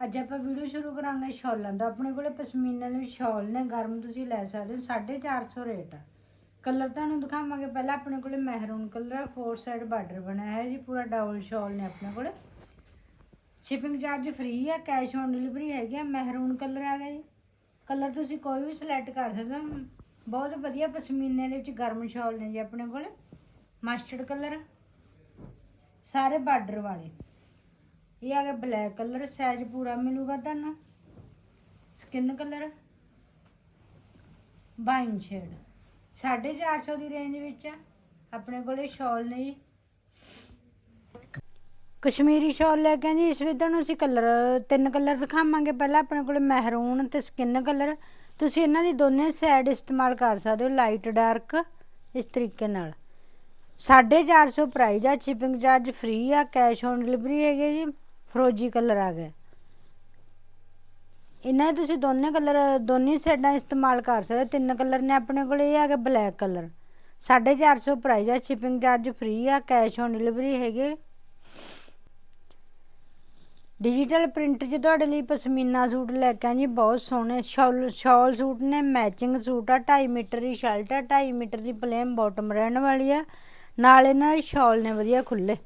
ਅੱਜ ਆਪਾਂ ਵੀਡੀਓ ਸ਼ੁਰੂ ਕਰਾਂਗੇ ਸ਼ਾਲਾਂ ਦਾ। ਆਪਣੇ ਕੋਲੇ ਪਸ਼ਮੀਨਾ ਦੇ ਸ਼ਾਲ ਨੇ, ਗਰਮ ਤੁਸੀਂ ਲੈ ਸਕਦੇ ਹੋ 450 ਰੇਟ ਆ। ਕਲਰ ਤੁਹਾਨੂੰ ਦਿਖਾਵਾਂਗੇ ਪਹਿਲਾਂ, ਆਪਣੇ ਕੋਲੇ ਮਹਿਰੂਨ ਕਲਰ ਹੈ ਫੋਰ ਸਾਈਡ ਬਾਰਡਰ ਬਣਿਆ ਹੈ ਜੀ, ਪੂਰਾ ਡਬਲ ਸ਼ਾਲ ਨੇ ਆਪਣੇ ਕੋਲੇ। ਸ਼ਿਪਿੰਗ ਚਾਰਜ ਫ੍ਰੀ ਹੈ ਕੈਸ਼ ਔਨ ਡਿਲੀਵਰੀ ਹੈਗੀ ਆ ਮਹਿਰੂਨ ਕਲਰ ਆ ਗਿਆ ਜੀ। ਕਲਰ ਤੁਸੀਂ ਕੋਈ ਵੀ ਸਿਲੈਕਟ ਕਰ ਸਕਦੇ ਹੋ, ਬਹੁਤ ਵਧੀਆ ਪਸ਼ਮੀਨੇ ਦੇ ਵਿੱਚ ਗਰਮ ਸ਼ਾਲ ਨੇ ਜੀ ਆਪਣੇ ਕੋਲੇ। ਮਸਟਰਡ ਕਲਰ ਸਾਰੇ ਬਾਰਡਰ ਵਾਲੇ। ਇਹ ਆ ਗਿਆ ਬਲੈਕ ਕਲਰ ਸਾਈਜ਼ ਪੂਰਾ ਮਿਲੂਗਾ ਤੁਹਾਨੂੰ। ਸਕਿਨ ਕਲਰ ਬਾਈਨ ਸ਼ੇਡ 450 ਦੀ ਰੇਂਜ ਵਿੱਚ ਆਪਣੇ ਕੋਲੇ ਸ਼ਾਲ ਨੇ ਕਸ਼ਮੀਰੀ ਸ਼ਾਲ ਲੈ ਕੇ ਜੀ। ਇਸ ਵਿੱਚ ਤੁਹਾਨੂੰ ਅਸੀਂ ਕਲਰ ਤਿੰਨ ਕਲਰ ਦਿਖਾਵਾਂਗੇ। ਪਹਿਲਾਂ ਆਪਣੇ ਕੋਲੇ ਮਹਿਰੂਨ ਤੇ ਸਕਿਨ ਕਲਰ ਤੁਸੀਂ ਇਹਨਾਂ ਦੀ ਦੋਨੇ ਸਾਈਡ ਇਸਤੇਮਾਲ ਕਰ ਸਕਦੇ ਹੋ ਲਾਈਟ ਡਾਰਕ ਇਸ ਤਰੀਕੇ ਨਾਲ। 450 ਪ੍ਰਾਈਸ ਆ। ਸ਼ਿਪਿੰਗ ਚਾਰਜ ਫ੍ਰੀ ਆ। ਕੈਸ਼ ਔਨ ਡਿਲੀਵਰੀ ਹੈਗੇ ਜੀ। ਫਰੋਜੀ ਕਲਰ ਆ ਗਿਆ ਇਹਨਾਂ ਦੇ ਤੁਸੀਂ ਦੋਨੇ ਕਲਰ, ਦੋਨੇ ਸਾਈਡਾਂ ਇਸਤੇਮਾਲ ਕਰ ਸਕਦੇ ਤਿੰਨ ਕਲਰ ਨੇ ਆਪਣੇ ਕੋਲ, ਇਹ ਆ ਗਿਆ ਬਲੈਕ ਕਲਰ। 450 ਪ੍ਰਾਈਸ ਆ ਸ਼ਿਪਿੰਗ ਚਾਰਜ ਫ੍ਰੀ ਆ ਕੈਸ਼ ਔਨ ਡਿਲੀਵਰੀ ਹੈਗੇ। ਡਿਜੀਟਲ ਪ੍ਰਿੰਟ 'ਚ ਤੁਹਾਡੇ ਲਈ ਪਸ਼ਮੀਨਾ ਸੂਟ ਲੈ ਕੇ ਆਏ ਜੀ ਬਹੁਤ ਸੋਹਣੇ। ਸ਼ਾਲ ਸ਼ਾਲ ਸੂਟ ਨੇ ਮੈਚਿੰਗ ਸੂਟ ਆ 2.5 ਮੀਟਰ ਦੀ ਸ਼ਰਟ ਆ 2.5 ਮੀਟਰ ਦੀ ਪਲੇਨ ਬਾਟਮ ਰਹਿਣ ਵਾਲੀ ਆ। ਨਾਲ ਇਹਨਾਂ ਦੇ ਸ਼ਾਲ ਨੇ, ਵਧੀਆ ਖੁੱਲੇ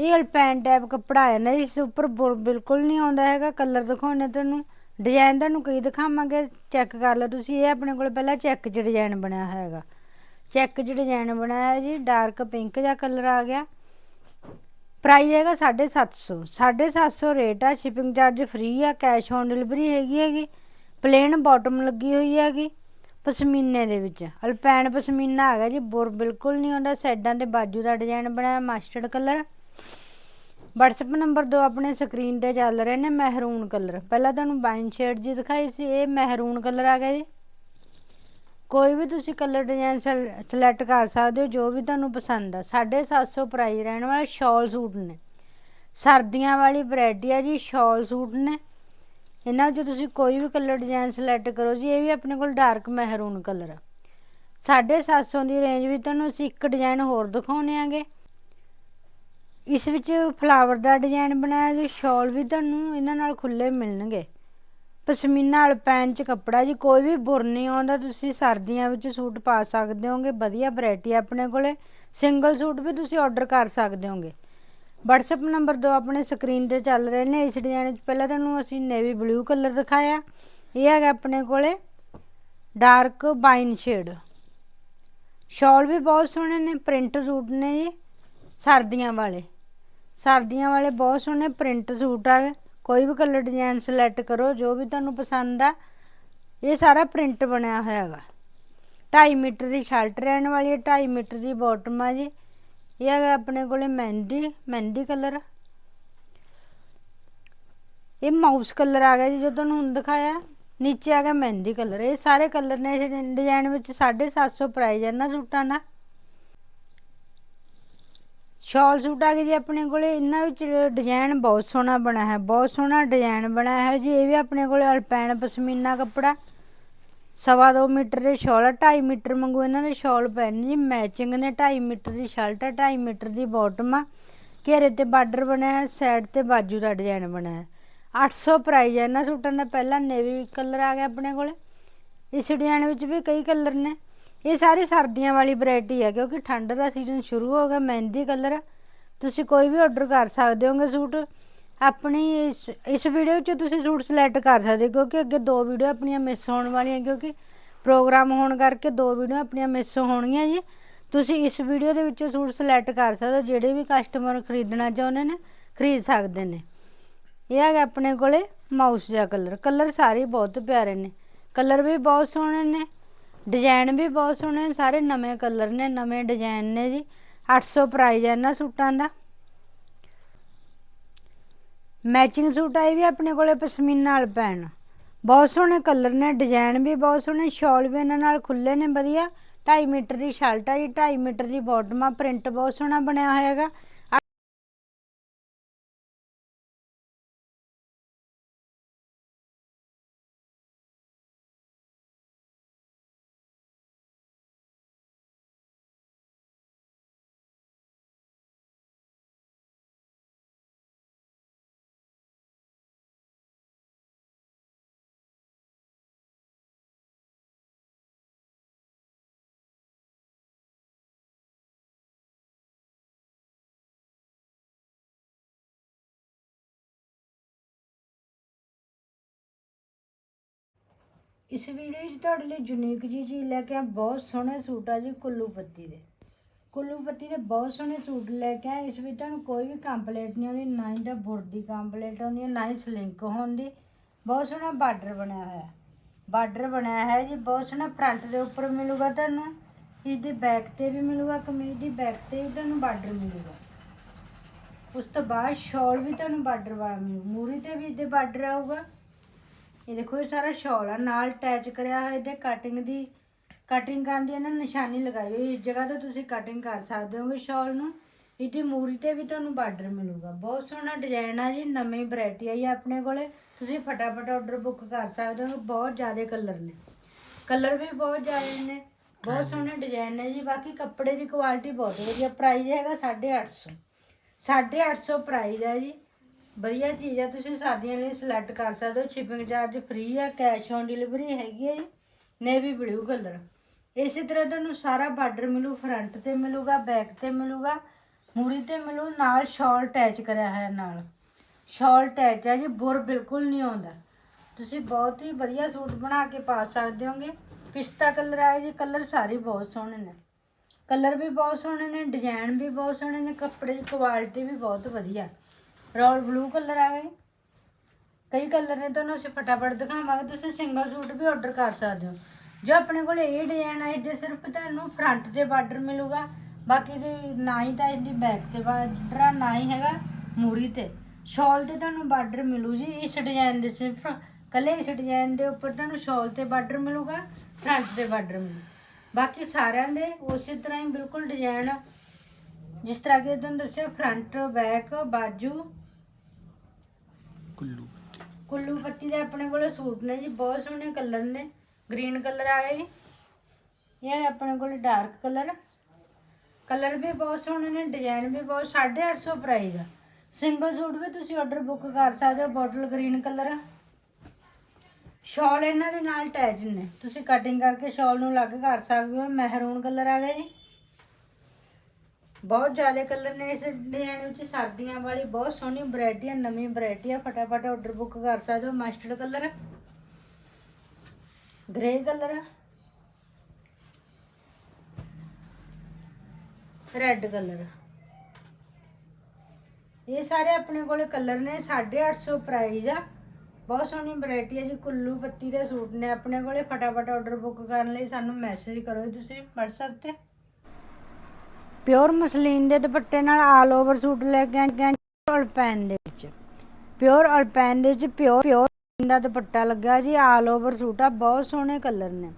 ਇਹ ਅਲਪੈਨ ਟਾਈਪ ਕੱਪੜਾ ਹੈ ਨਾ, ਇਸ ਉੱਪਰ ਬੁਰ- ਬਿਲਕੁਲ ਨਹੀਂ ਆਉਂਦਾ ਹੈਗਾ ਕਲਰ ਦਿਖਾਉਣੇ ਤੁਹਾਨੂੰ। ਡਿਜ਼ਾਈਨ ਤੁਹਾਨੂੰ ਕਈ ਦਿਖਾਵਾਂਗੇ ਚੈੱਕ ਕਰ ਲਓ ਤੁਸੀਂ, ਇਹ ਆਪਣੇ ਕੋਲ ਪਹਿਲਾਂ ਚੈੱਕ 'ਚ ਡਿਜ਼ਾਈਨ ਬਣਿਆ ਹੋਇਆ ਹੈਗਾ ਚੈੱਕ 'ਚ ਡਿਜ਼ਾਈਨ ਬਣਾਇਆ ਹੈ ਜੀ ਡਾਰਕ ਪਿੰਕ ਜਿਹਾ ਕਲਰ ਆ ਗਿਆ। ਪ੍ਰਾਈਸ ਹੈਗਾ 750 750 ਰੇਟ ਆ ਸ਼ਿਪਿੰਗ ਚਾਰਜ ਫ੍ਰੀ ਆ ਕੈਸ਼ ਔਨ ਡਿਲੀਵਰੀ ਹੈਗੀ ਹੈਗੀ। ਪਲੇਨ ਬਾਟਮ ਲੱਗੀ ਹੋਈ ਹੈਗੀ, ਪਸ਼ਮੀਨੇ ਦੇ ਵਿੱਚ। ਅਲਪੈਨ ਪਸ਼ਮੀਨਾ ਹੈਗਾ ਜੀ, ਬੁਰ, ਬਿਲਕੁਲ ਨਹੀਂ ਆਉਂਦਾ, ਸਾਈਡਾਂ ਤੇ ਬਾਜੂ ਦਾ ਡਿਜ਼ਾਈਨ ਬਣਾਇਆ ਮਸਟਰਡ ਕਲਰ WhatsApp ਨੰਬਰ ਦੋ ਆਪਣੇ ਸਕਰੀਨ ਤੇ ਚੱਲ ਰਹੇ ਨੇ ਮਹਿਰੂਨ ਕਲਰ ਪਹਿਲਾਂ ਤੁਹਾਨੂੰ ਬਾਈਨ ਸ਼ੇਡ ਜੀ ਦਿਖਾਈ ਸੀ, ਇਹ ਮਹਿਰੂਨ ਕਲਰ ਆ ਗਿਆ ਜੀ। ਕੋਈ ਵੀ ਤੁਸੀਂ ਕਲਰ ਡਿਜ਼ਾਈਨ ਸਿਲੈਕਟ ਕਰ ਸਕਦੇ ਹੋ, ਜੋ ਵੀ ਤੁਹਾਨੂੰ ਪਸੰਦ ਆ। 750 ਪ੍ਰਾਈਸ ਰਹਿਣ ਵਾਲਾ ਸ਼ਾਲ ਸੂਟ ਨੇ। ਸਰਦੀਆਂ ਵਾਲੀ ਵੈਰਾਈਟੀ ਆ ਜੀ ਸ਼ਾਲ ਸੂਟ ਨੇ। ਇਹਨਾਂ ਵਿੱਚੋਂ ਤੁਸੀਂ ਕੋਈ ਵੀ ਕਲਰ ਡਿਜ਼ਾਈਨ ਸਿਲੈਕਟ ਕਰੋ ਜੀ, ਇਹ ਵੀ ਆਪਣੇ ਕੋਲ ਡਾਰਕ ਮਹਿਰੂਨ ਕਲਰ ਆ। 750 ਦੀ ਰੇਂਜ ਵਿੱਚ ਤੁਹਾਨੂੰ ਅਸੀਂ ਇੱਕ ਡਿਜ਼ਾਈਨ ਹੋਰ ਦਿਖਾਉਣੇ ਆਗੇ। ਇਸ ਵਿੱਚ ਫਲਾਵਰ ਦਾ ਡਿਜ਼ਾਈਨ ਬਣਾਇਆ ਜੀ ਸ਼ਾਲ ਵੀ ਤੁਹਾਨੂੰ ਇਹਨਾਂ ਨਾਲ ਖੁੱਲੇ ਮਿਲਣਗੇ। ਪਸ਼ਮੀਨਾ ਅਲਪੈਨ ਚ ਕੱਪੜਾ ਜੀ, ਕੋਈ ਵੀ ਬੁਰ ਨਹੀਂ ਆਉਂਦਾ, ਤੁਸੀਂ ਸਰਦੀਆਂ ਵਿੱਚ ਸੂਟ ਪਾ ਸਕਦੇ ਹੋਗੇ, ਵਧੀਆ ਵੈਰਾਈਟੀ ਆਪਣੇ ਕੋਲੇ। ਸਿੰਗਲ ਸੂਟ ਵੀ ਤੁਸੀਂ ਆਰਡਰ ਕਰ ਸਕਦੇ ਹੋਗੇ। WhatsApp ਨੰਬਰ ਦੋ ਆਪਣੇ ਸਕਰੀਨ ਤੇ ਚੱਲ ਰਹੇ ਨੇ, ਇਸ ਡਿਜ਼ਾਈਨ ਵਿੱਚ ਪਹਿਲਾਂ ਤੁਹਾਨੂੰ ਅਸੀਂ ਨੇਵੀ ਬਲੂ ਕਲਰ ਦਿਖਾਇਆ। ਇਹ ਹੈਗਾ ਆਪਣੇ ਕੋਲੇ ਡਾਰਕ ਬਾਈਨ ਸ਼ੇਡ ਸ਼ਾਲ ਵੀ ਬਹੁਤ ਸੋਹਣੇ ਨੇ ਪ੍ਰਿੰਟ ਸੂਟ ਨੇ ਜੀ, ਸਰਦੀਆਂ ਵਾਲੇ। ਸਰਦੀਆਂ ਵਾਲੇ ਬਹੁਤ ਸੋਹਣੇ ਪ੍ਰਿੰਟ ਸੂਟ ਆ। ਕੋਈ ਵੀ ਕਲਰ ਡਿਜ਼ਾਈਨ ਸਿਲੈਕਟ ਕਰੋ, ਜੋ ਵੀ ਤੁਹਾਨੂੰ ਪਸੰਦ ਆ, ਇਹ ਸਾਰਾ ਪ੍ਰਿੰਟ ਬਣਿਆ ਹੋਇਆ ਹੈਗਾ। 2.5 ਮੀਟਰ ਦੀ ਸ਼ਰਟ ਰਹਿਣ ਵਾਲੀ ਹੈ 2.5 ਮੀਟਰ ਦੀ ਬਾਟਮ ਆ ਜੀ। ਇਹ ਹੈਗਾ ਆਪਣੇ ਕੋਲੇ ਮਹਿੰਦੀ ਮਹਿੰਦੀ ਕਲਰ ਇਹ ਮਾਊਸ ਕਲਰ ਆ ਗਿਆ ਜੀ, ਜੋ ਤੁਹਾਨੂੰ ਹੁਣ ਦਿਖਾਇਆ। ਨੀਚੇ ਆ ਗਿਆ ਮਹਿੰਦੀ ਕਲਰ ਇਹ ਸਾਰੇ ਕਲਰ ਨੇ ਇਸ ਡਿਜ਼ਾਈਨ ਵਿੱਚ 750 ਪ੍ਰਾਈਸ ਹੈ ਨਾ ਸੂਟਾਂ ਦਾ। ਸ਼ਾਲ ਸੂਟ ਆ ਗਏ ਜੀ ਆਪਣੇ ਕੋਲੇ, ਇਹਨਾਂ ਵਿੱਚ ਡਿਜ਼ਾਈਨ ਬਹੁਤ ਸੋਹਣਾ ਬਣਾ ਹੈ, ਬਹੁਤ ਸੋਹਣਾ ਡਿਜ਼ਾਈਨ ਬਣਾਇਆ ਹੈ ਜੀ, ਇਹ ਵੀ ਆਪਣੇ ਕੋਲੇ ਅਲਪੈਨ ਪਸ਼ਮੀਨਾ ਕੱਪੜਾ। ਸਵਾ ਦੋ ਮੀਟਰ ਦੇ ਸ਼ਾਲ ਆ 2.5 ਮੀਟਰ ਮੰਗੂ ਇਹਨਾਂ ਦੇ ਸ਼ਾਲ ਪੈਣ ਜੀ ਮੈਚਿੰਗ ਨੇ 2.5 ਮੀਟਰ ਦੀ ਸ਼ਰਟ ਆ 2.5 ਮੀਟਰ ਦੀ ਬਾਟਮ ਆ। ਘੇਰੇ ਤੇ ਬਾਰਡਰ ਬਣਿਆ ਹੈ ਸਾਈਡ ਤੇ ਬਾਜੂ ਦਾ ਡਿਜ਼ਾਈਨ ਬਣਿਆ ਹੈ। 800 ਪ੍ਰਾਈਸ ਹੈ ਇਹਨਾਂ ਸੂਟਾਂ ਦਾ, ਪਹਿਲਾ ਨੇਵੀ ਕਲਰ ਆ ਗਿਆ ਆਪਣੇ ਕੋਲੇ। ਇਸ ਡਿਜ਼ਾਈਨ ਵਿੱਚ ਵੀ ਕਈ ਕਲਰ ਨੇ। ਇਹ ਸਾਰੀ ਸਰਦੀਆਂ ਵਾਲੀ ਵੈਰਾਈਟੀ ਹੈ, ਕਿਉਂਕਿ ਠੰਡ ਦਾ ਸੀਜ਼ਨ ਸ਼ੁਰੂ ਹੋ ਗਿਆ, ਮਹਿੰਦੀ ਕਲਰ ਤੁਸੀਂ ਕੋਈ ਵੀ ਆਰਡਰ ਕਰ ਸਕਦੇ ਹੋਗੇ ਸੂਟ, ਆਪਣੀ ਇਸ ਇਸ ਵੀਡੀਓ 'ਚ ਤੁਸੀਂ ਸੂਟ ਸਿਲੈਕਟ ਕਰ ਸਕਦੇ ਹੋ, ਕਿਉਂਕਿ ਅੱਗੇ ਦੋ ਵੀਡੀਓ ਆਪਣੀਆਂ ਮਿਸ ਹੋਣ ਵਾਲੀਆਂ, ਕਿਉਂਕਿ ਪ੍ਰੋਗਰਾਮ ਹੋਣ ਕਰਕੇ ਦੋ ਵੀਡੀਓ ਆਪਣੀਆਂ ਮਿਸ ਹੋਣਗੀਆਂ ਜੀ। ਤੁਸੀਂ ਇਸ ਵੀਡੀਓ ਦੇ ਵਿੱਚੋਂ ਸੂਟ ਸਿਲੈਕਟ ਕਰ ਸਕਦੇ ਹੋ, ਜਿਹੜੇ ਵੀ ਕਸਟਮਰ ਖਰੀਦਣਾ ਚਾਹੁੰਦੇ ਨੇ, ਖਰੀਦ ਸਕਦੇ ਨੇ। ਇਹ ਹੈਗਾ ਆਪਣੇ ਕੋਲੇ ਮਾਊਸ ਜਿਹਾ ਕਲਰ ਕਲਰ ਸਾਰੇ ਬਹੁਤ ਪਿਆਰੇ ਨੇ। ਕਲਰ ਵੀ ਬਹੁਤ ਸੋਹਣੇ ਨੇ। ਡਿਜ਼ਾਈਨ ਵੀ ਬਹੁਤ ਸੋਹਣੇ ਨੇ, ਸਾਰੇ ਨਵੇਂ ਕਲਰ ਨੇ, ਨਵੇਂ ਡਿਜ਼ਾਈਨ ਨੇ ਜੀ। 800 ਪ੍ਰਾਈਜ਼ ਹੈ ਇਹਨਾਂ ਸੂਟਾਂ ਦਾ। ਮੈਚਿੰਗ ਸੂਟ ਆਏ ਵੀ ਆਪਣੇ ਕੋਲੇ ਪਸ਼ਮੀਨਾ ਨਾਲ ਪੈਣ। ਬਹੁਤ ਸੋਹਣੇ ਕਲਰ ਨੇ ਡਿਜ਼ਾਈਨ ਵੀ ਬਹੁਤ ਸੋਹਣੇ ਸ਼ਾਲ ਵੀ ਇਹਨਾਂ ਨਾਲ ਖੁੱਲੇ ਨੇ, ਵਧੀਆ। 2.5 ਮੀਟਰ ਦੀ ਸ਼ਰਟ ਆ ਜੀ 2.5 ਮੀਟਰ ਦੀ ਬਾਟਮ ਆ ਪ੍ਰਿੰਟ ਬਹੁਤ ਸੋਹਣਾ ਬਣਿਆ ਹੋਇਆ ਹੈਗਾ। ਇਸ ਵੀਡੀਓ 'ਚ ਤੁਹਾਡੇ ਲਈ ਯੂਨੀਕ ਜੀ ਚੀਜ਼ ਲੈ ਕੇ ਆ ਬਹੁਤ ਸੋਹਣੇ ਸੂਟ ਆ ਜੀ ਕੁੱਲੂ ਪੱਤੀ ਦੇ। ਕੁੱਲੂ ਪੱਤੀ ਦੇ ਬਹੁਤ ਸੋਹਣੇ ਸੂਟ ਲੈ ਕੇ ਆਏ ਇਸ ਵਿੱਚ ਤੁਹਾਨੂੰ ਕੋਈ ਵੀ ਕੰਪਲੇਂਟ ਨਹੀਂ ਆਉਂਦੀ, ਨਾ ਹੀ ਤਾਂ ਬੁਰ ਦੀ ਕੰਪਲੇਂਟ ਆਉਂਦੀ ਹੈ ਨਾ ਹੀ ਸਲਿੰਕ ਹੋਣ ਦੀ ਬਹੁਤ ਸੋਹਣਾ ਬਾਰਡਰ ਬਣਿਆ ਹੋਇਆ। ਬਾਰਡਰ ਬਣਿਆ ਹੈ ਜੀ, ਬਹੁਤ ਸੋਹਣਾ ਫਰੰਟ ਦੇ ਉੱਪਰ ਮਿਲੂਗਾ ਤੁਹਾਨੂੰ, ਇਹਦੀ ਬੈਕ ਤੇ ਵੀ ਮਿਲੂਗਾ, ਕਮੀਜ਼ ਦੀ ਬੈਕ ਤੇ ਵੀ ਤੁਹਾਨੂੰ ਬਾਰਡਰ ਮਿਲੂਗਾ। ਉਸ ਤੋਂ ਬਾਅਦ ਸ਼ਾਲ ਵੀ ਤੁਹਾਨੂੰ ਬਾਰਡਰ ਵਾਲਾ ਮਿਲੂ ਮੂਰੀ ਤੇ ਵੀ ਇਹਦੇ ਬਾਰਡਰ ਆਊਗਾ। ਇਹ ਦੇਖੋ ਇਹ ਸਾਰਾ ਸ਼ਾਲ ਆ ਨਾਲ ਅਟੈਚ ਕਰਿਆ ਹੋਇਆ ਇਹਦੇ ਕਟਿੰਗ ਦੀ ਕਟਿੰਗ ਕਰਨ ਦੀ ਇਹਨਾਂ ਨਿਸ਼ਾਨੀ ਲਗਾਈ ਹੋਈ ਇਸ ਜਗ੍ਹਾ ਤੇ ਤੁਸੀਂ ਕਟਿੰਗ ਕਰ ਸਕਦੇ ਹੋਗੇ ਸ਼ਾਲ ਨੂੰ। ਇਹਦੀ ਮੂਰੀ ਤੇ ਵੀ ਤੁਹਾਨੂੰ ਬਾਰਡਰ ਮਿਲੂਗਾ। ਬਹੁਤ ਸੋਹਣਾ ਡਿਜ਼ਾਈਨ ਆ ਜੀ ਨਵੀਂ ਵੈਰਾਈਟੀ ਆਈ ਆ ਆਪਣੇ ਕੋਲੇ। ਤੁਸੀਂ ਫਟਾਫਟ ਆਰਡਰ ਬੁੱਕ ਕਰ ਸਕਦੇ ਹੋ ਬਹੁਤ ਜ਼ਿਆਦਾ ਕਲਰ ਨੇ। ਕਲਰ ਵੀ ਬਹੁਤ ਜ਼ਿਆਦਾ ਨੇ ਬਹੁਤ ਸੋਹਣੇ ਡਿਜ਼ਾਈਨ ਨੇ ਜੀ ਬਾਕੀ ਕੱਪੜੇ ਦੀ ਕੁਆਲਿਟੀ ਬਹੁਤ ਵਧੀਆ। ਪ੍ਰਾਈਸ ਹੈਗਾ 850 850 ਪ੍ਰਾਈਸ ਹੈ ਜੀ। ਵਧੀਆ ਚੀਜ਼ ਆ, ਤੁਸੀਂ ਸਾਦੀਆਂ ਲਈ ਸਿਲੈਕਟ ਕਰ ਸਕਦੇ ਹੋ ਸ਼ਿਪਿੰਗ ਚਾਰਜ ਫ੍ਰੀ ਆ ਕੈਸ਼ ਔਨ ਡਿਲੀਵਰੀ ਹੈਗੀ ਹੈ ਜੀ ਨੇਵੀ ਬਲੂ ਕਲਰ ਇਸੇ ਤਰ੍ਹਾਂ ਤੁਹਾਨੂੰ ਸਾਰਾ ਬਾਰਡਰ ਮਿਲੂ ਫਰੰਟ ਤੇ ਮਿਲੂਗਾ ਬੈਕ ਤੇ ਮਿਲੂਗਾ ਮੂਰੀ ਤੇ ਮਿਲੂ, ਨਾਲ ਸ਼ਾਲ ਅਟੈਚ ਕਰਿਆ ਹੈ ਨਾਲ। ਸ਼ਾਲ ਅਟੈਚ ਹੈ ਜੀ, ਬੁਰ ਬਿਲਕੁਲ ਨਹੀਂ ਆਉਂਦਾ। ਤੁਸੀਂ ਬਹੁਤ ਹੀ ਵਧੀਆ ਸੂਟ ਬਣਾ ਕੇ ਪਾ ਸਕਦੇ ਹੋਗੇ। ਪਿਸਤਾ ਕਲਰ ਆਇਆ ਜੀ, ਕਲਰ ਸਾਰੇ ਬਹੁਤ ਸੋਹਣੇ ਨੇ। ਕਲਰ ਵੀ ਬਹੁਤ ਸੋਹਣੇ ਨੇ ਡਿਜ਼ਾਈਨ ਵੀ ਬਹੁਤ ਸੋਹਣੇ ਨੇ, ਕੱਪੜੇ ਦੀ ਕੁਆਲਿਟੀ ਵੀ ਬਹੁਤ ਵਧੀਆ। ਰੋਲ ਬਲੂ ਕਲਰ ਆ ਗਏ। ਕਈ ਕਲਰ ਨੇ ਤੁਹਾਨੂੰ ਅਸੀਂ ਫਟਾਫਟ ਦਿਖਾਵਾਂਗੇ। ਤੁਸੀਂ ਸਿੰਗਲ ਸੂਟ ਵੀ ਆਰਡਰ ਕਰ ਸਕਦੇ ਹੋ। ਜੋ ਆਪਣੇ ਕੋਲ ਇਹ ਡਿਜ਼ਾਈਨ ਹੈ ਇਹਦੇ ਸਿਰਫ ਤੁਹਾਨੂੰ ਫਰੰਟ ਤੇ ਬਾਰਡਰ ਮਿਲੂਗਾ। ਬਾਕੀ ਦੇ ਨਾ ਹੀ ਤਾਂ ਇਹਦੀ ਬੈਕ ਤੇ ਬਾਰਡਰ ਆ, ਨਾ ਹੀ ਹੈਗਾ ਮੂਰੀ ਤੇ। ਸ਼ਾਲ ਤੇ ਤੁਹਾਨੂੰ ਬਾਰਡਰ ਮਿਲੂ ਜੀ। ਇਸ ਡਿਜ਼ਾਈਨ ਦੇ ਸਿਰਫ, ਕੱਲੇ ਇਸ ਡਿਜ਼ਾਈਨ ਦੇ ਉੱਪਰ ਤੁਹਾਨੂੰ ਸ਼ਾਲ ਤੇ ਬਾਰਡਰ ਮਿਲੂਗਾ ਫਰੰਟ ਤੇ ਬਾਰਡਰ ਮਿਲੂ। ਬਾਕੀ ਸਾਰਿਆਂ ਦੇ ਉਸੇ ਤਰ੍ਹਾਂ ਹੀ ਬਿਲਕੁਲ ਡਿਜ਼ਾਈਨ ਜਿਸ ਤਰ੍ਹਾਂ ਕਿ ਤੁਹਾਨੂੰ ਦੱਸਿਆ ਫਰੰਟ ਬੈਕ ਬਾਜੂ ਕੁੱਲੂ ਪੱਤੀ ਕੁੱਲੂ ਪੱਤੀ ਦੇ ਆਪਣੇ ਕੋਲ ਸੂਟ ਨੇ ਜੀ, ਬਹੁਤ ਸੋਹਣੇ ਕਲਰ ਨੇ। ਗ੍ਰੀਨ ਕਲਰ ਆ ਗਿਆ ਜੀ। ਇਹ ਆਪਣੇ ਕੋਲ ਡਾਰਕ ਕਲਰ। ਕਲਰ ਵੀ ਬਹੁਤ ਸੋਹਣੇ ਨੇ, ਡਿਜ਼ਾਈਨ ਵੀ ਬਹੁਤ 850 ਪ੍ਰਾਈਸ ਆ। ਸਿੰਗਲ ਸੂਟ ਵੀ ਤੁਸੀਂ ਆਰਡਰ ਬੁੱਕ ਕਰ ਸਕਦੇ ਹੋ, ਬੋਟਲ ਗ੍ਰੀਨ ਕਲਰ। ਸ਼ਾਲ ਇਹਨਾਂ ਦੇ ਨਾਲ ਅਟੈਚ ਨੇ। ਤੁਸੀਂ ਕਟਿੰਗ ਕਰਕੇ ਸ਼ਾਲ ਨੂੰ ਅਲੱਗ ਕਰ ਸਕਦੇ ਹੋ, ਮਹਿਰੂਨ ਕਲਰ ਆ ਗਿਆ ਜੀ। ਬਹੁਤ ਜ਼ਿਆਦਾ ਕਲਰ ਨੇ ਇਸ ਡਿਜ਼ਾਈਨ ਵਿੱਚ ਸਰਦੀਆਂ ਵਾਲੀ, ਬਹੁਤ ਸੋਹਣੀ ਵੈਰਾਈਟੀ ਹੈ ਨਵੀਂ ਵੈਰਾਈਟੀ ਹੈ ਫਟਾਫਟ ਆਰਡਰ ਬੁੱਕ ਕਰ ਸਕਦੇ ਹੋ mustard colour grey colour red colour ਇਹ ਸਾਰੇ ਆਪਣੇ ਕੋਲੇ ਕਲਰ ਨੇ 850 ਪ੍ਰਾਈਸ ਆ। ਬਹੁਤ ਸੋਹਣੀ ਵੈਰਾਈਟੀ ਹੈ ਜੀ, ਕੁੱਲੂ ਪੱਤੀ ਦੇ ਸੂਟ ਨੇ ਆਪਣੇ ਕੋਲੇ, ਫਟਾਫਟ ਆਰਡਰ ਬੁੱਕ ਕਰਨ ਲਈ ਸਾਨੂੰ ਮੈਸੇਜ ਕਰੋ ਤੁਸੀਂ WhatsApp ਤੇ। ਪਿਓਰ ਮਸਲੀਨ ਦੇ ਦੁਪੱਟੇ ਨਾਲ ਆਲ ਓਵਰ ਸੂਟ ਲੈ ਕੇ ਆਏ ਅਲਪੈਨ ਦੇ ਵਿੱਚ। ਪਿਓਰ ਅਲਪੈਨ ਦੇ ਵਿੱਚ ਪਿਓਰ ਪਿਓਰ ਦਾ ਦੁਪੱਟਾ ਲੱਗਾ ਜੀ ਆਲ ਓਵਰ ਸੂਟ ਆ, ਬਹੁਤ ਸੋਹਣੇ ਕਲਰ ਨੇ।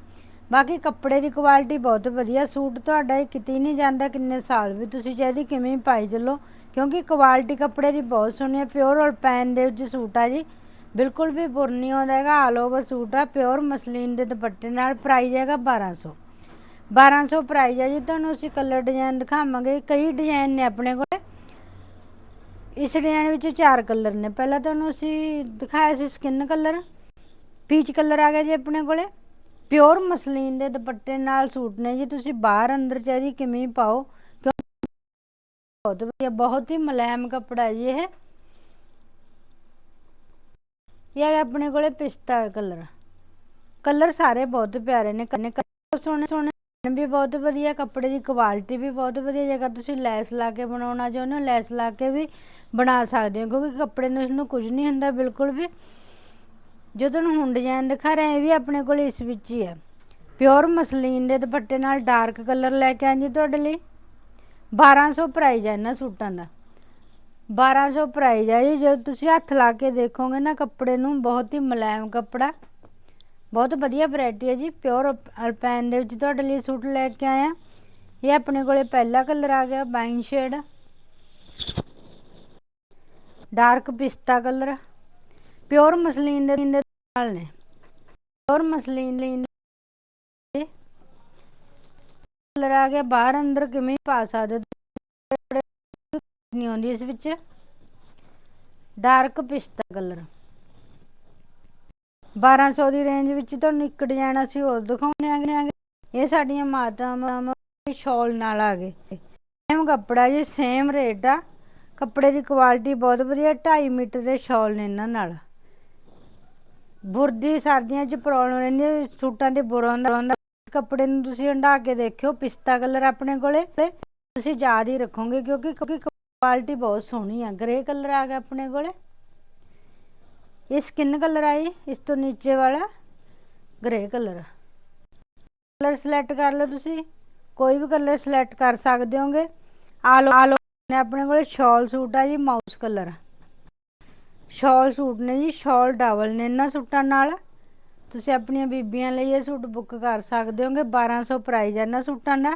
ਬਾਕੀ ਕੱਪੜੇ ਦੀ ਕੁਆਲਿਟੀ ਬਹੁਤ ਵਧੀਆ, ਸੂਟ ਤੁਹਾਡਾ ਇਹ ਕਿਤੇ ਨਹੀਂ ਜਾਂਦਾ ਕਿੰਨੇ ਸਾਲ ਵੀ, ਤੁਸੀਂ ਚਾਹੀਦੀ ਕਿਵੇਂ ਪਾਈ ਚੱਲੋ, ਕਿਉਂਕਿ ਕੁਆਲਿਟੀ ਕੱਪੜੇ ਦੀ ਬਹੁਤ ਸੋਹਣੀ ਹੈ ਪਿਓਰ ਅਲਪੈਨ ਦੇ ਵਿੱਚ ਸੂਟ ਆ ਜੀ। ਬਿਲਕੁਲ ਵੀ ਬੁਰ ਨਹੀਂ ਆਉਂਦਾ ਹੈਗਾ ਆਲ ਓਵਰ ਸੂਟ ਆ ਪਿਓਰ ਮਸਲੀਨ ਦੇ ਦੁਪੱਟੇ ਨਾਲ ਪ੍ਰਾਈਸ ਹੈਗਾ 1200 1200 ਪ੍ਰਾਈਜ਼ ਹੈ ਜੀ, ਤੁਹਾਨੂੰ ਅਸੀਂ ਕਲਰ ਡਿਜ਼ਾਈਨ ਦਿਖਾਵਾਂਗੇ। ਕਈ ਡਿਜ਼ਾਈਨ ਨੇ ਆਪਣੇ ਕੋਲ। ਇਸ ਡਿਜ਼ਾਈਨ ਵਿੱਚ ਚਾਰ ਕਲਰ ਨੇ। ਪਹਿਲਾਂ ਤੁਹਾਨੂੰ ਅਸੀਂ ਦਿਖਾਇਆ ਸੀ ਸਕਿਨ ਕਲਰ ਪੀਚ ਕਲਰ ਆ ਗਿਆ ਜੀ ਆਪਣੇ ਕੋਲੇ। ਪਿਓਰ ਮਸਲੀਨ ਦੇ ਦੁਪੱਟੇ ਨਾਲ ਸੂਟ ਨੇ ਜੀ। ਤੁਸੀਂ ਬਾਹਰ ਅੰਦਰ ਚਾਹੀਦੀ ਕਿਵੇਂ ਪਾਓ ਬਹੁਤ ਵਧੀਆ, ਬਹੁਤ ਹੀ ਮੁਲਾਇਮ ਕੱਪੜਾ ਜੀ ਇਹ। ਇਹ ਹੈਗਾ ਆਪਣੇ ਕੋਲੇ ਪਿਸਤਾ ਕਲਰ ਕਲਰ ਸਾਰੇ ਬਹੁਤ ਪਿਆਰੇ ਨੇ। ਕੰਨੇ ਸੋਹਣੇ ਸੋਹਣੇ ਵੀ ਬਹੁਤ ਵਧੀਆ ਕੱਪੜੇ ਦੀ ਕੁਆਲਿਟੀ ਵੀ ਬਹੁਤ ਵਧੀਆ, ਜੇਕਰ ਤੁਸੀਂ ਲੈਸ ਲਾ ਕੇ ਬਣਾਉਣਾ ਚਾਹੁੰਦੇ ਹੋ, ਲੈਸ ਲਾ ਕੇ ਵੀ ਬਣਾ ਸਕਦੇ ਹੋ, ਕਿਉਂਕਿ ਕੱਪੜੇ ਨੂੰ ਇਸਨੂੰ ਕੁਝ ਨਹੀਂ ਹੁੰਦਾ, ਬਿਲਕੁਲ ਵੀ। ਜੋ ਤੁਹਾਨੂੰ ਹੁਣ ਡਿਜ਼ਾਈਨ ਦਿਖਾ ਰਹੇ, ਇਹ ਵੀ ਆਪਣੇ ਕੋਲ ਇਸ ਵਿੱਚ ਹੀ ਹੈ। ਪਿਓਰ ਮਸਲੀਨ ਦੇ ਦੁਪੱਟੇ ਨਾਲ ਡਾਰਕ ਕਲਰ ਲੈ ਕੇ ਆਂਜੀ ਤੁਹਾਡੇ ਲਈ। 1200 ਪ੍ਰਾਈਜ਼ ਹੈ ਇਹਨਾਂ ਸੂਟਾਂ ਦਾ। 1200 ਪ੍ਰਾਈਜ਼ ਹੈ ਜੀ ਜੇ ਤੁਸੀਂ ਹੱਥ ਲਾ ਕੇ ਦੇਖੋਗੇ ਨਾ, ਕੱਪੜੇ ਨੂੰ ਬਹੁਤ ਹੀ ਮੁਲਾਇਮ ਕੱਪੜਾ। ਬਹੁਤ ਵਧੀਆ ਵੈਰਾਈਟੀ ਹੈ ਜੀ ਪਿਓਰ ਅਲਪੈਨ ਦੇ ਵਿੱਚ ਤੁਹਾਡੇ ਲਈ ਸੂਟ ਲੈ ਕੇ ਆਇਆ। ਇਹ ਆਪਣੇ ਕੋਲੇ ਪਹਿਲਾ ਕਲਰ ਆ ਗਿਆ ਵਾਈਨ ਸ਼ੇਡ ਡਾਰਕ ਪਿਸਤਾ ਕਲਰ ਪਿਓਰ ਮਸਲੀਨ ਦੇ ਨਾਲ ਨੇ। ਪਿਓਰ ਮਸਲੀਨ ਦੇ ਕਲਰ ਆ ਗਿਆ, ਬਾਹਰ ਅੰਦਰ ਕਿਵੇਂ ਪਾ ਸਕਦੇ ਹੋ? ਨਹੀਂ ਆਉਂਦੀ ਇਸ ਵਿੱਚ। ਡਾਰਕ ਪਿਸਤਾ ਕਲਰ 1200 ਦੀ ਰੇਂਜ ਵਿੱਚ ਤੁਹਾਨੂੰ ਇੱਕ ਡਿਜ਼ਾਈਨ ਅਸੀਂ ਹੋਰ ਦਿਖਾਉਣੇ ਆਗੇ ਇਹ ਸਾਡੀਆਂ ਮਾਤਾਵਾਂ ਸ਼ਾਲ ਨਾਲ ਆ ਗਏ। ਸੇਮ ਕੱਪੜਾ ਜੀ ਸੇਮ ਰੇਟ ਆ। ਕੱਪੜੇ ਦੀ ਕੁਆਲਿਟੀ ਬਹੁਤ ਵਧੀਆ 2.5 ਮੀਟਰ ਦੇ ਸ਼ਾਲ ਨੇ ਇਹਨਾਂ ਨਾਲ। ਬੁਰਦੀ ਸਰਦੀਆਂ 'ਚ ਪ੍ਰੋਬਲਮ ਰਹਿੰਦੀ ਹੈ ਸੂਟਾਂ ਤੇ ਬੁਰਾ ਹੁੰਦਾ ਕੱਪੜੇ ਨੂੰ ਤੁਸੀਂ ਹੰਢਾ ਕੇ ਦੇਖਿਓ, ਪਿਸਤਾ ਕਲਰ ਆਪਣੇ ਕੋਲੇ। ਤੁਸੀਂ ਯਾਦ ਹੀ ਰੱਖੋਗੇ ਕਿਉਂਕਿ ਕਿਉਂਕਿ ਕੁਆਲਿਟੀ ਬਹੁਤ ਸੋਹਣੀ ਆ ਗ੍ਰੇ ਕਲਰ ਆ ਗਿਆ ਆਪਣੇ ਕੋਲੇ। ਇਹ ਸਕਿਨ ਕਲਰ ਆਈ ਇਸ ਤੋਂ ਨੀਚੇ ਵਾਲਾ ਗ੍ਰੇ ਕਲਰ। ਕਲਰ ਸਿਲੈਕਟ ਕਰ ਲਓ ਤੁਸੀਂ। ਕੋਈ ਵੀ ਕਲਰ ਸਿਲੈਕਟ ਕਰ ਸਕਦੇ ਹੋਗੇ। ਆ ਲੋ ਆ ਲੋ ਨੇ ਆਪਣੇ ਕੋਲ ਸ਼ਾਲ ਸੂਟ ਆ ਜੀ, ਮਾਊਸ ਕਲਰ। ਸ਼ਾਲ ਸੂਟ ਨੇ ਜੀ, ਸ਼ਾਲ ਡਬਲ ਨੇ ਇਹਨਾਂ ਸੂਟਾਂ ਨਾਲ। ਤੁਸੀਂ ਆਪਣੀਆਂ ਬੀਬੀਆਂ ਲਈ ਇਹ ਸੂਟ ਬੁੱਕ ਕਰ ਸਕਦੇ ਹੋਗੇ। 1200 ਪ੍ਰਾਈਸ ਆ ਇਹਨਾਂ ਸੂਟਾਂ ਦਾ।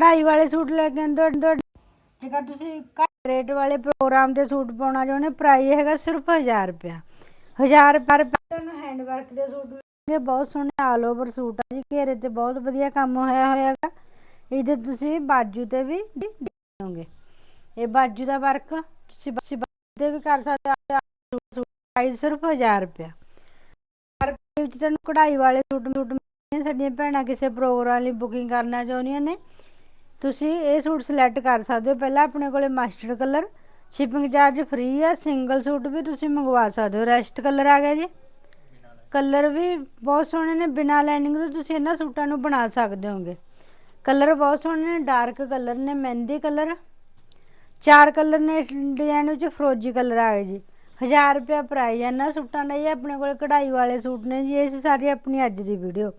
ਢਾਈ ਵਾਲੇ ਸੂਟ ਲੈ ਕੇ ਆਂਦੇ ਹੋ ਜੇਕਰ ਤੁਸੀਂ ਘੱਟ ਰੇਟ ਵਾਲੇ ਪ੍ਰੋਗਰਾਮ ਦੇ ਸੂਟ ਪਾਉਣਾ ਚਾਹੁੰਦੇ ਪ੍ਰਾਈਸ ਹੈਗਾ ਸਿਰਫ 1000 ਰੁਪਇਆ। 1000 ਰੁਪਏ ਤੁਹਾਨੂੰ ਹੈਂਡ ਵਰਕ ਦੇ ਸੂਟ ਮਿਲਣਗੇ ਬਹੁਤ ਸੋਹਣੇ ਆਲ ਓਵਰ ਸੂਟ ਆ ਜੀ, ਘੇਰੇ ਤੇ ਬਹੁਤ ਵਧੀਆ ਕੰਮ ਹੋਇਆ ਹੋਇਆ ਹੈਗਾ। ਇਹਦੇ ਤੁਸੀਂ ਬਾਜੂ ਤੇ ਵੀ ਦੇੋਗੇ ਇਹ ਬਾਜੂ ਦਾ ਵਰਕ ਤੁਸੀਂ ਤੇ ਵੀ ਕਰ ਸਕਦੇ ਹੋ ਸੂਟ ਪ੍ਰਾਈਸ ਸਿਰਫ 1000 ਰੁਪਏ ਵਿੱਚ ਤੁਹਾਨੂੰ ਕਢਾਈ ਵਾਲੇ ਸੂਟ ਸੂਟ ਮਿਲਣਗੇ ਸਾਡੀਆਂ ਭੈਣਾਂ ਕਿਸੇ ਪ੍ਰੋਗਰਾਮ ਲਈ ਬੁਕਿੰਗ ਕਰਨਾ ਚਾਹੁੰਦੀਆਂ ਨੇ। ਤੁਸੀਂ ਇਹ ਸੂਟ ਸਿਲੈਕਟ ਕਰ ਸਕਦੇ ਹੋ, ਪਹਿਲਾਂ ਆਪਣੇ ਕੋਲੇ mustard colour shipping charge free ਆ ਸਿੰਗਲ ਸੂਟ ਵੀ ਤੁਸੀਂ ਮੰਗਵਾ ਸਕਦੇ ਹੋ ਰੈਸਟ ਕਲਰ ਆ ਗਿਆ ਜੀ ਕਲਰ ਵੀ ਬਹੁਤ ਸੋਹਣੇ ਨੇ ਬਿਨਾ ਲਾਈਨਿੰਗ ਤੋਂ ਤੁਸੀਂ ਇਹਨਾਂ ਸੂਟਾਂ ਨੂੰ ਬਣਾ ਸਕਦੇ ਹੋਗੇ ਕਲਰ ਬਹੁਤ ਸੋਹਣੇ ਨੇ ਡਾਰਕ ਕਲਰ ਨੇ ਮਹਿੰਦੀ ਕਲਰ ਚਾਰ ਕਲਰ ਨੇ ਇਸ ਡਿਜ਼ਾਈਨ ਵਿੱਚ ਫਰੋਜੀ ਕਲਰ ਆ ਗਏ ਜੀ 1000 ਰੁਪਏ ਪ੍ਰਾਈਸ ਹੈ ਇਹਨਾਂ ਸੂਟਾਂ ਦਾ ਇਹ ਆਪਣੇ ਕੋਲ ਕਢਾਈ ਵਾਲੇ ਸੂਟ ਨੇ ਜੀ ਇਹ ਸੀ ਸਾਰੀ ਆਪਣੀ ਅੱਜ ਦੀ ਵੀਡੀਓ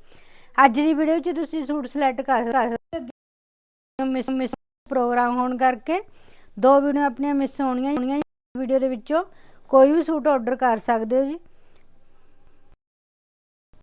ਅੱਜ ਦੀ ਵੀਡੀਓ 'ਚ ਤੁਸੀਂ ਸੂਟ ਸਿਲੈਕਟ ਕਰ ਸਕਦੇ ਹੋ ਮਿਸ ਮਿਸ ਪ੍ਰੋਗਰਾਮ ਹੋਣ ਕਰਕੇ ਦੋ ਵੀਡੀਓ ਆਪਣੀਆਂ ਮਿਸ ਹੋਣੀਆਂ ਵੀਡੀਓ ਦੇ ਵਿੱਚੋਂ ਕੋਈ ਵੀ ਸੂਟ ਆਰਡਰ ਕਰ ਸਕਦੇ ਹੋ ਜੀ।